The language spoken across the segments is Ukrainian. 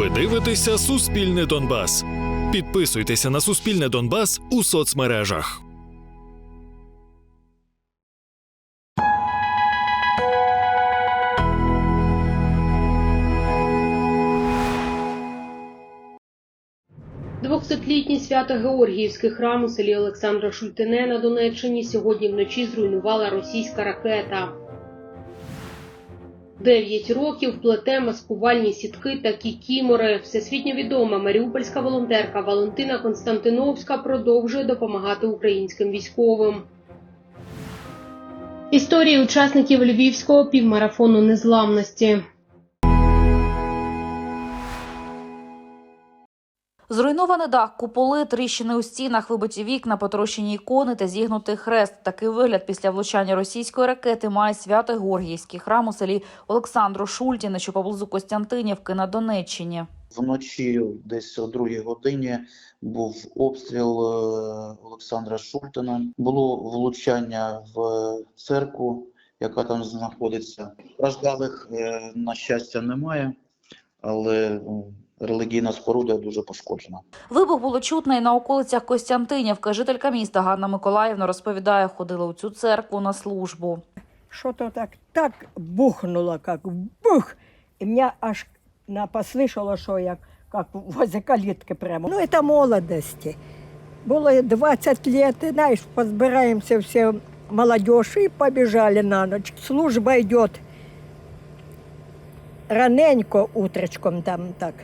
Ви дивитеся Суспільне Донбас. Підписуйтеся на Суспільне Донбас у соцмережах. Двохсотлітній свято-Георгіївський храм у селі Олександра Шультине на Донеччині сьогодні вночі зруйнувала російська ракета. Дев'ять років плете маскувальні сітки та кікімори. Всесвітньо відома маріупольська волонтерка Валентина Константиновська продовжує допомагати українським військовим. Історії учасників львівського півмарафону незламності. Зруйнований дах, куполи, тріщини у стінах, вибиті вікна, потрощені ікони та зігнутий хрест. Такий вигляд після влучання російської ракети має свято Георгіївський храм у селі Олександру Шультіне, що поблизу Костянтинівки на Донеччині. Вночі, десь о другій годині, був обстріл е, Олександра Шультина. Було влучання в церкву, яка там знаходиться. Страждалих, е, на щастя, немає, але м, релігійна споруда дуже пошкоджена. Вибух було чутно і на околицях Костянтинівки. Жителька міста Ганна Миколаївна розповідає, ходила у цю церкву на службу. что-то так, так бухнуло, как бух. И меня аж на послышало, что я как возле калитки прямо. Ну, это молодости. Было 20 лет, и, знаешь, позбираемся все молодежь и побежали на ночь. Служба идет раненько утречком там так.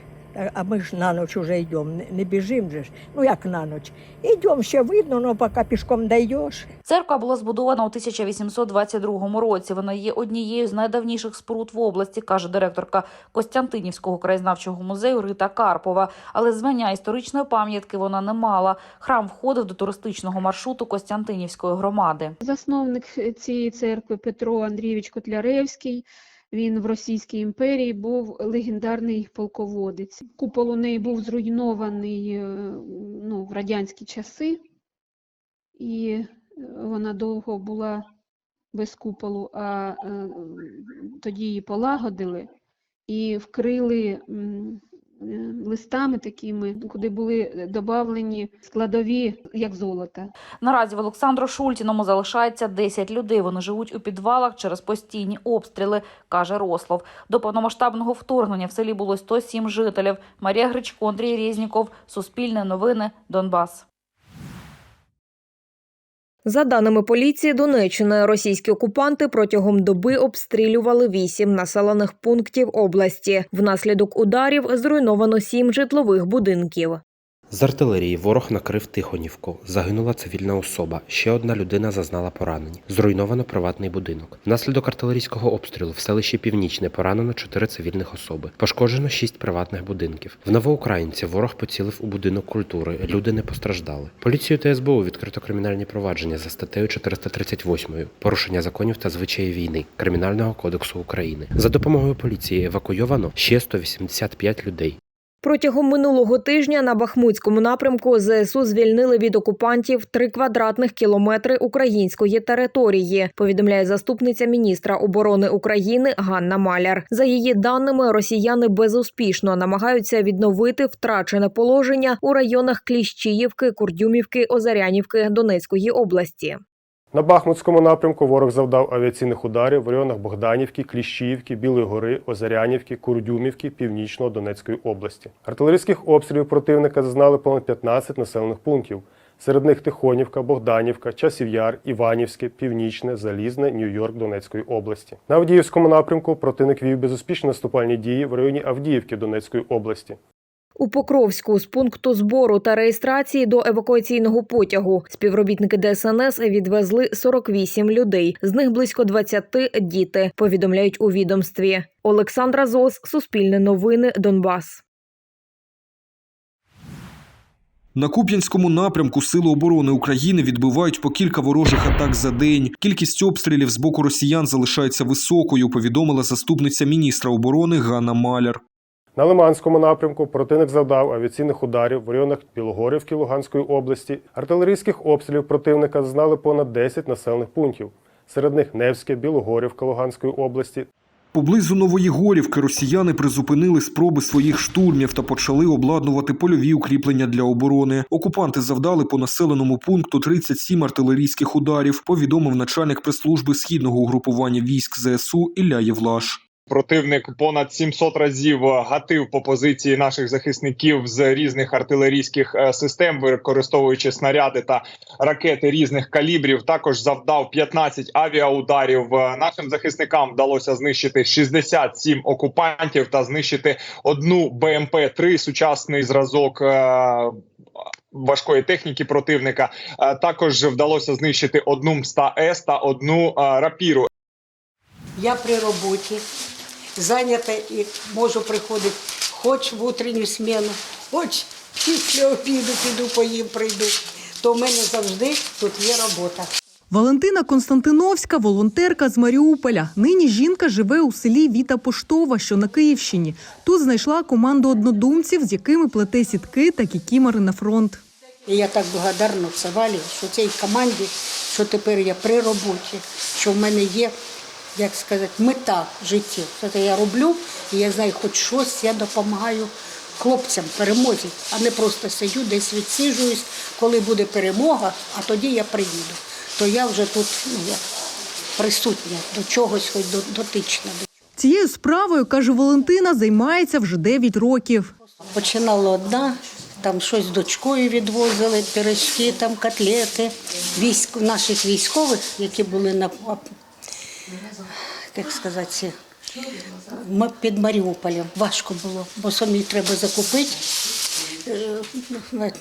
А- мы ж на ночь уже идем, не- не бежим же. ж. Ну, як на ночь. Идем, ще видно, но пока пешком дойдешь. Церква була збудована у 1822 році. Вона є однією з найдавніших споруд в області, каже директорка Костянтинівського краєзнавчого музею Рита Карпова. Але звання історичної пам'ятки вона не мала. Храм входив до туристичного маршруту Костянтинівської громади. Засновник цієї церкви Петро Андрійович Котляревський. Він в Російській імперії був легендарний полководець. Купол у неї був зруйнований е, ну, в радянські часи, і е, вона довго була без куполу, а е, тоді її полагодили і вкрили листами такими, куди були додавлені складові, як золота. Наразі в Олександру Шультіному залишається 10 людей. Вони живуть у підвалах через постійні обстріли, каже Рослов. До повномасштабного вторгнення в селі було 107 жителів. Марія Гричко, Андрій Резніков, Суспільне новини, Донбас. За даними поліції Донеччини, російські окупанти протягом доби обстрілювали вісім населених пунктів області. Внаслідок ударів зруйновано сім житлових будинків. З артилерії ворог накрив Тихонівку. Загинула цивільна особа. Ще одна людина зазнала поранень. Зруйновано приватний будинок. Внаслідок артилерійського обстрілу в селищі Північне поранено чотири цивільних особи. Пошкоджено шість приватних будинків. В Новоукраїнці ворог поцілив у будинок культури. Люди не постраждали. Поліцію та СБУ відкрито кримінальні провадження за статтею 438 порушення законів та звичаї війни Кримінального кодексу України. За допомогою поліції евакуйовано ще 185 людей. Протягом минулого тижня на Бахмутському напрямку ЗСУ звільнили від окупантів три квадратних кілометри української території. Повідомляє заступниця міністра оборони України Ганна Маляр. За її даними, росіяни безуспішно намагаються відновити втрачене положення у районах Кліщіївки, Курдюмівки, Озарянівки Донецької області. На Бахмутському напрямку ворог завдав авіаційних ударів в районах Богданівки, Кліщіївки, Білої гори, Озарянівки, Курдюмівки, Північного Донецької області. Артилерійських обстрілів противника зазнали понад 15 населених пунктів. Серед них Тихонівка, Богданівка, Часів Яр, Іванівське, Північне, Залізне, Нью-Йорк Донецької області. На Авдіївському напрямку противник вів безуспішні наступальні дії в районі Авдіївки Донецької області. У Покровську з пункту збору та реєстрації до евакуаційного потягу співробітники ДСНС відвезли 48 людей. З них близько 20 – діти. Повідомляють у відомстві. Олександра Зос, Суспільне новини, Донбас. На Куп'янському напрямку Сили оборони України відбивають по кілька ворожих атак за день. Кількість обстрілів з боку росіян залишається високою, повідомила заступниця міністра оборони Ганна Маляр. На Лиманському напрямку противник завдав авіаційних ударів в районах Білогорівки Луганської області. Артилерійських обстрілів противника зазнали понад 10 населених пунктів. Серед них Невське, Білогорівка Луганської області. Поблизу Нової Горівки росіяни призупинили спроби своїх штурмів та почали обладнувати польові укріплення для оборони. Окупанти завдали по населеному пункту 37 артилерійських ударів, повідомив начальник прес-служби східного угрупування військ ЗСУ Ілля Євлаш. Противник понад 700 разів гатив по позиції наших захисників з різних артилерійських е, систем, використовуючи снаряди та ракети різних калібрів. Також завдав 15 авіаударів. Е, Нашим захисникам вдалося знищити 67 окупантів та знищити одну БМП-3 сучасний зразок. е, Важкої техніки противника Е, також вдалося знищити одну МСТА С та одну е, рапіру. Я при роботі, зайнята і можу приходити хоч в утренню зміну, хоч після обіду піду поїм, прийду. То в мене завжди тут є робота. Валентина Константиновська, волонтерка з Маріуполя. Нині жінка живе у селі Віта Поштова, що на Київщині. Тут знайшла команду однодумців, з якими плете сітки та кікімори на фронт. І я так благодарна Савалі, що цій команді, що тепер я при роботі, що в мене є, як сказати, мета в житті. Це я роблю, і я знаю, хоч щось я допомагаю хлопцям перемозі, а не просто сидю, десь відсиджуюсь, коли буде перемога, а тоді я приїду. То я вже тут ну, як присутня до чогось, хоч дотична. Цією справою, каже Валентина, займається вже 9 років. Починала одна, там щось з дочкою відвозили, пиріжки, там котлети. Військ, наших військових, які були на як сказати, під Маріуполем. Важко було, бо самі треба закупити. Е,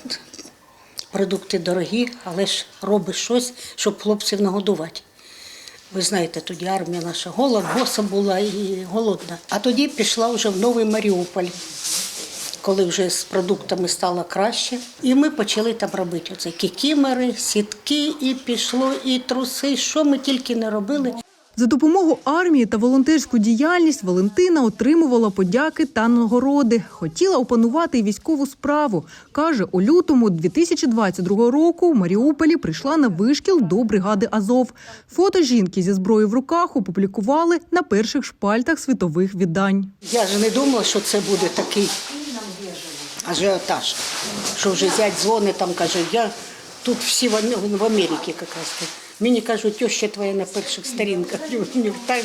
Продукти дорогі, але ж робиш щось, щоб хлопців нагодувати. Ви знаєте, тоді армія наша голод, боса була і голодна. А тоді пішла вже в Новий Маріуполь, коли вже з продуктами стало краще. І ми почали там робити оце кікімери, сітки, і пішло, і труси. Що ми тільки не робили. За допомогу армії та волонтерську діяльність Валентина отримувала подяки та нагороди. Хотіла опанувати військову справу. Каже, у лютому 2022 року в Маріуполі прийшла на вишкіл до бригади Азов. Фото жінки зі зброєю в руках опублікували на перших шпальтах світових видань. Я ж не думала, що це буде такий ажіотаж, що вже зять дзвонить, там каже, я тут всі в Америці якраз. Мені кажуть, теща твоя на перших сторінках Нью-Йорк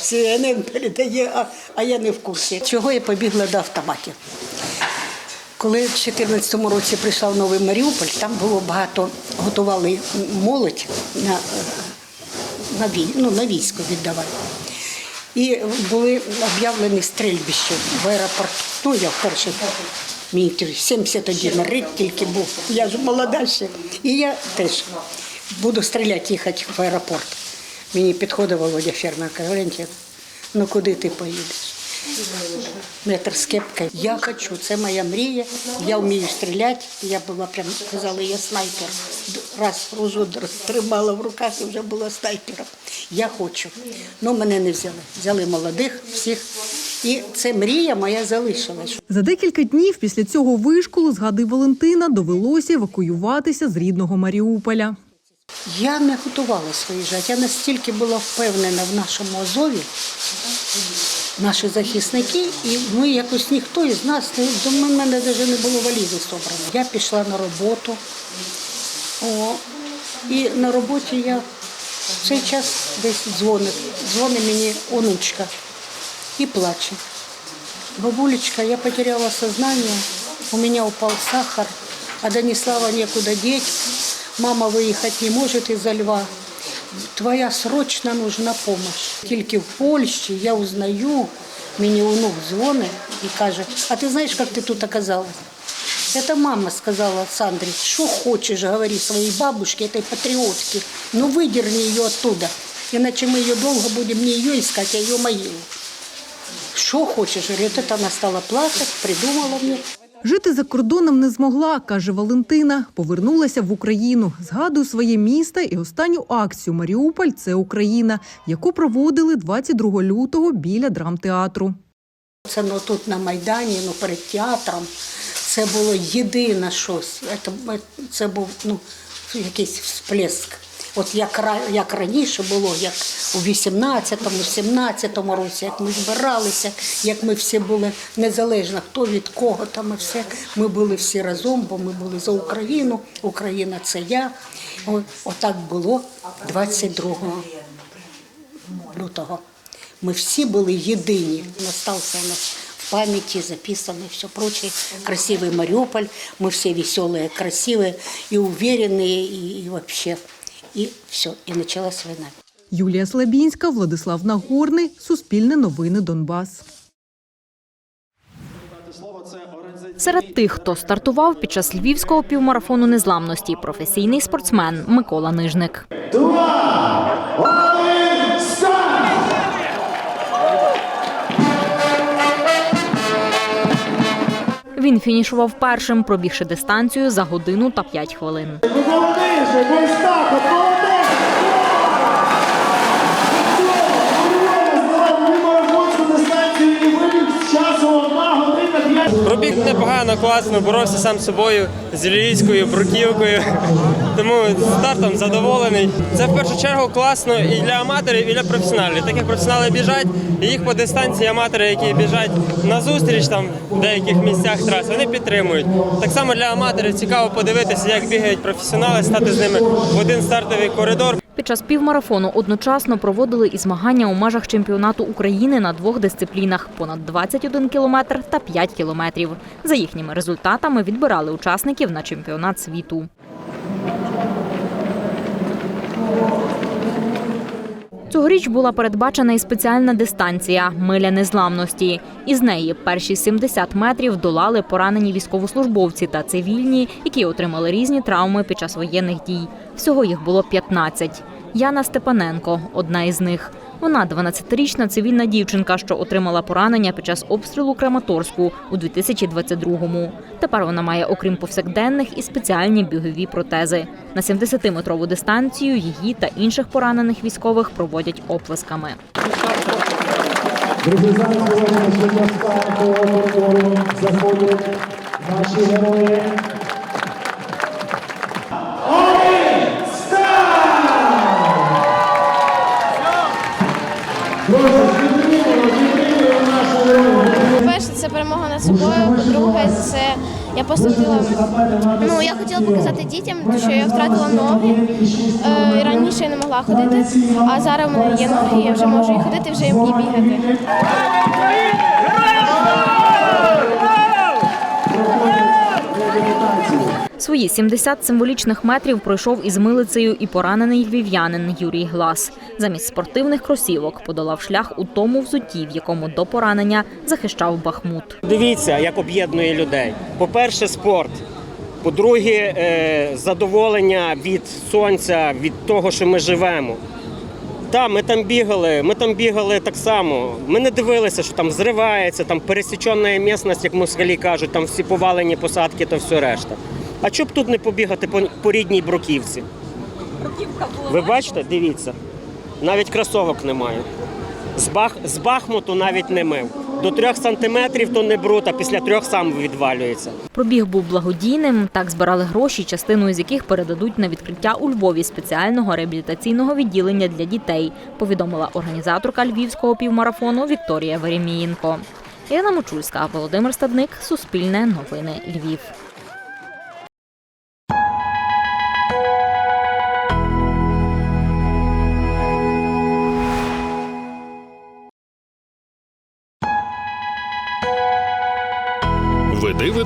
CNN передає, а, а я не в курсі. Чого я побігла до автоматів? Коли в 2014 році прийшла в Новий Маріуполь, там було багато, готували молодь на, на, ну, на військо віддавати. І були об'явлені стрільбища в аеропорту. Ну, я вперше, мені тоді 71 рік тільки був, я ж молода ще. І я теж буду стріляти, їхати в аеропорт. Мені підходить Володя Фермер, каже, Валентин, ну куди ти поїдеш? Метр з кепкою. Я хочу, це моя мрія. Я вмію стріляти. Я була прям казала, я снайпер. Раз ружу тримала в руках і вже була снайпером. Я хочу. Ну мене не взяли. Взяли молодих всіх. І це мрія моя залишилась. За декілька днів після цього вишколу, згадує Валентина, довелося евакуюватися з рідного Маріуполя. Я не готувалася виїжджати. Я настільки була впевнена в нашому Азові, наші захисники, і ми якось ніхто із нас до мене навіть не було валізи зібрано. Я пішла на роботу. О, і на роботі я в цей час десь дзвонить. Дзвонить мені онучка і плаче. Бабулечка, я потеряла сознание, у меня упал сахар, а Данислава некуда деть, мама выехать не может из-за льва. Твоя срочно нужна помощь. Тільки в Польщі я узнаю, мені онук дзвонить і каже, а ти знаєш, як ти тут оказалась? Это мама сказала Сандре, что хочешь, говори своей бабушке, этой патриотке, ну выдерни ее оттуда, иначе мы ее долго будем не ее искать, а ее могилу. Що хочеш? Говорю, от вона стала плакати, придумала мені. Жити за кордоном не змогла, каже Валентина. Повернулася в Україну. Згадує своє місто і останню акцію Маріуполь це Україна, яку проводили 22 лютого біля драмтеатру. Це ну, тут на Майдані, ну, перед театром. Це було єдине щось. Це, був ну, якийсь всплеск. От як, ра- як раніше було, як у 18-му, 17-му році, як ми збиралися, як ми всі були незалежно, хто від кого там і все. Ми були всі разом, бо ми були за Україну. Україна це я. О- Отак було 22 лютого. Ми всі були єдині. Настався у нас в памяти записано все прочее. Красивый Мариуполь. Мы все веселые, красивые и уверенные, и, и вообще. И все, и началась война. Юлія Слабінська, Владислав Нагорний, Суспільне новини Донбас. Серед тих, хто стартував під час львівського півмарафону незламності, професійний спортсмен Микола Нижник. Він фінішував першим, пробігши дистанцію за годину та 5 хвилин. Пробіг непогано, класно, боровся сам з собою, з львівською бруківкою. Тому стартом задоволений. Це в першу чергу класно і для аматорів, і для професіоналів. Так як професіонали біжать, і їх по дистанції аматори, які біжать на зустріч там в деяких місцях трас, вони підтримують. Так само для аматорів цікаво подивитися, як бігають професіонали, стати з ними в один стартовий коридор. Під час півмарафону одночасно проводили і змагання у межах чемпіонату України на двох дисциплінах понад 21 кілометр та 5 кілометрів. За їхніми результатами відбирали учасників на чемпіонат світу. Цьогоріч була передбачена і спеціальна дистанція миля незламності. Із неї перші 70 метрів долали поранені військовослужбовці та цивільні, які отримали різні травми під час воєнних дій. Всього їх було 15. Яна Степаненко одна із них. Вона 12-річна цивільна дівчинка, що отримала поранення під час обстрілу Краматорську у 2022-му. Тепер вона має, окрім повсякденних, і спеціальні бігові протези. На 70-метрову дистанцію її та інших поранених військових проводять оплесками. Наші герої. По-перше, це перемога над собою. По-друге, це я поступила. Ну я хотіла показати дітям, що я втратила ноги. Е, раніше я не могла ходити, а зараз в мене є ноги, я вже можу і ходити, вже і бігати. Свої 70 символічних метрів пройшов із милицею і поранений львів'янин Юрій Глас. Замість спортивних кросівок подолав шлях у тому взутті, в якому до поранення захищав Бахмут. Дивіться, як об'єднує людей. По-перше, спорт. По-друге, е, задоволення від сонця, від того, що ми живемо. Так, ми там бігали, ми там бігали так само. Ми не дивилися, що там зривається, там пересічена місцевість, як москалі кажуть, там всі повалені посадки та все решта. А чоб тут не побігати по, по рідній бруківці? Ви бачите, дивіться, навіть кросовок немає. З, бах, з Бахмуту навіть не мив. До трьох сантиметрів то не бруд, а після трьох сам відвалюється. Пробіг був благодійним. Так збирали гроші, частину з яких передадуть на відкриття у Львові спеціального реабілітаційного відділення для дітей. Повідомила організаторка львівського півмарафону Вікторія Веремієнко. Ірина Мочульська, Володимир Стадник, Суспільне новини Львів.